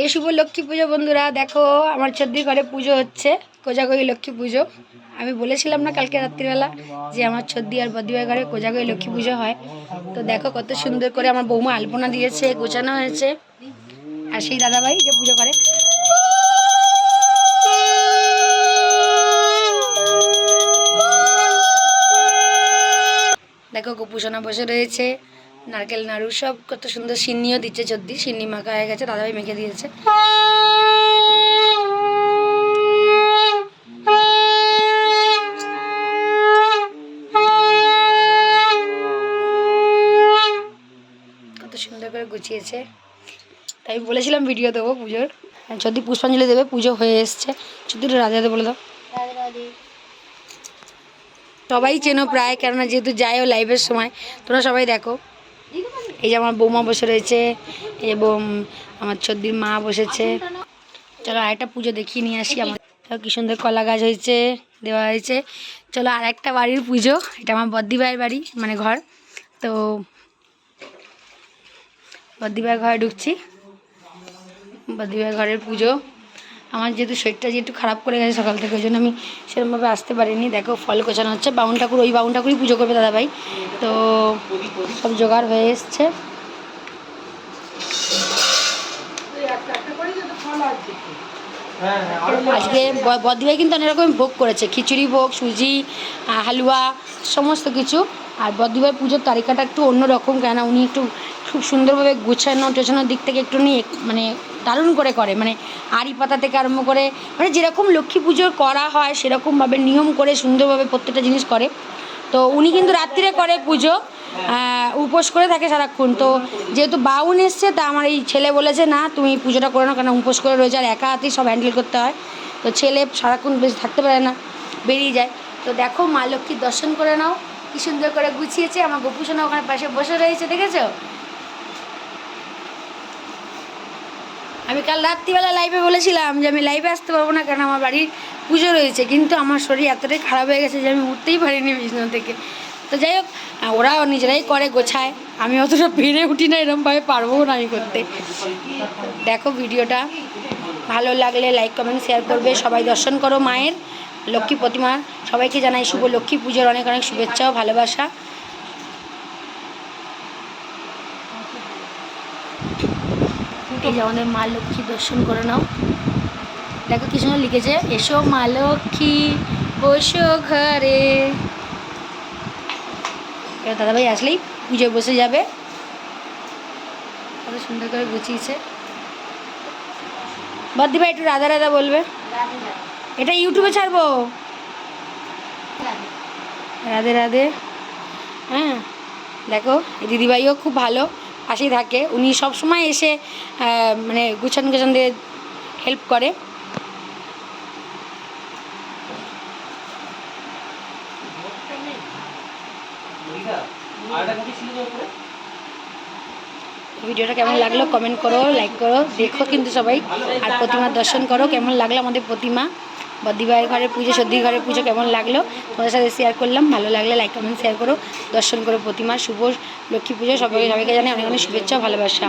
এই শুভ লক্ষ্মী পুজো, বন্ধুরা। দেখো, আমার চোদ্দির ঘরে পুজো হচ্ছে। কোজাগরি লক্ষ্মী পুজো। আমি বলেছিলাম না কালকে রাত্রিবেলা যে আমার ছদ্দি আর বদিবার ঘরে কোজাগরি লক্ষ্মী পুজো হয়। তো দেখো, কত সুন্দর করে আমার বৌমা আলপনা দিয়েছে, গোছানো হয়েছে। আর সেই দাদাভাই যে পুজো করে। দেখো, গোপুসোনা বসে রয়েছে। নারকেল নাড়ু সব কত সুন্দর সিন্নিও দিচ্ছে চদ্দি সিন্নি মাখা হয়ে গেছে দাদাভাই মেখে দিয়েছে। কত সুন্দর করে গুছিয়েছে। তাই আমি বলেছিলাম ভিডিও দেবো পুজোর। যদি পুষ্পাঞ্জলি দেবে পুজো হয়ে এসছে। যদি রাধে বলে দাও। সবাই চেনো প্রায় কেননা যেহেতু যায়ও লাইভের সময় তোমরা সবাই দেখো। এই যে আমার বৌমা বসে রয়েছে যে আমার ছদ্দির মা বসেছে। চলো আরেকটা পুজো দেখিয়ে নিয়ে আসি আমার কি সুন্দর কলা গাছ হয়েছে, দেওয়া হয়েছে। চলো আর একটা বাড়ির পুজো, এটা আমার বদ্দি ভাইয়ের বাড়ি মানে ঘর। তো বদ্দি ভাইয়ের ঘরে ঢুকছি। বদ্দি ভাইয়ের ঘরের পুজো। আমার যেহেতু শরীরটা যেহেতু খারাপ করে গেছে সকাল থেকে, ওই জন্য আমি সেরকমভাবে আসতে পারিনি। দেখো, ফল কোচানো হচ্ছে। বাউন ঠাকুর, ওই বাউন ঠাকুরই পুজো করবে দাদাভাই। তো সব জোগাড় হয়ে এসছে। আজকে ব- বদ্দিভাই কিন্তু অনেক রকম ভোগ করেছে। খিচুড়ি ভোগ, সুজি হালুয়া, সমস্ত কিছু। আর বদ্দিভাই পুজোর তালিকাটা একটু অন্যরকম কেন উনি একটু খুব সুন্দরভাবে গুছানো, টোছানোর দিক থেকে একটু নিয়ে মানে দারুণ করে করে মানে আড়ি পাতা থেকে আরম্ভ করে মানে যেরকম লক্ষ্মী পুজোর করা হয় সেরকমভাবে নিয়ম করে সুন্দরভাবে প্রত্যেকটা জিনিস করে। তো উনি কিন্তু রাত্রিরে করে পুজো উপোস করে থাকে সারাক্ষণ। তো যেহেতু বাউন এসছে, তা আমার এই ছেলে বলেছে, না, তুমি পুজোটা করে নাও কেন উপোস করে রয়েছে আর একা হাতেই সব হ্যান্ডেল করতে হয়। তো ছেলে সারাক্ষণ বেশ থাকতে পারে না, বেরিয়ে যায়। তো দেখো, মা লক্ষ্মীর দর্শন করে নাও, কি সুন্দর করে গুছিয়েছে। আমার গোপুসোনা ওখানে পাশে বসে রয়েছে, দেখেছ? আমি কাল রাত্রিবেলা লাইভে বলেছিলাম যে আমি লাইভে আসতে পারব না কারণ আমার বাড়ির পুজো রয়েছে, কিন্তু আমার শরীর এতটাই খারাপ হয়ে গেছে যে আমি উঠতেই পারিনি বিছানা থেকে। তো যাই হোক ওরাও নিজেরাই করে গোছায়। আমি অতটা পেরে উঠি না, এরমভাবে পারব না আমি করতে। দেখো ভিডিওটা, ভালো লাগলে লাইক কমেন্ট শেয়ার করবে। সবাই দর্শন করো মায়ের। লক্ষ্মী প্রতিমা, সবাইকে জানাই শুভ লক্ষ্মী পুজোর অনেক অনেক শুভেচ্ছা ও ভালোবাসা। এই যে আমাদের মা লক্ষ্মী দর্শন করে নাও। দেখো কি সুন্দর লিখেছে, এসো মা লক্ষ্মী, বসো ঘরে। এবার দাদাভাই আসলেই পুজোয় বসে যাবে। কত সুন্দর করে গুছিয়েছে। বদ্দি ভাই একটু রাধা রাধা বলবে। এটা ইউটিউবে ছাড়বো? রাধে রাধে। হ্যাঁ দেখো দিদিভাইও খুব ভালো। পাশেই থাকে। উনি সব সময় এসে মানে গুছান গুছান দিয়ে হেল্প করে। ভিডিওটা কেমন লাগল কমেন্ট করো লাইক করো, দেখো কিন্তু সবাই। আর প্রতিমার দর্শন করো, কেমন লাগল আমাদের প্রতিমা? বদ্দিভাইয়ের ঘরের পুজো, সর্দির ঘরের পুজো কেমন লাগল? তোমাদের সাথে শেয়ার করলাম। ভালো লাগলে লাইক কমেন্ট শেয়ার করো। দর্শন করো প্রতিমা। শুভ লক্ষ্মী পুজো। সবাইকে সবাইকে জানাই অনেক অনেক শুভেচ্ছা ভালোবাসা।